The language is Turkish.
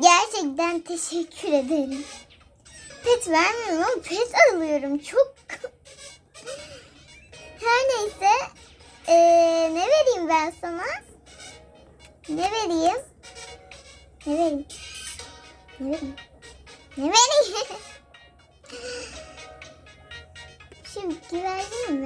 Gerçekten teşekkür ederim. Pet vermiyorum ama pet alıyorum. Çok... Her neyse. Ee, ne vereyim ben sana? Ne vereyim? Ne vereyim? Ne vereyim? Ne vereyim? Şu güvercin mi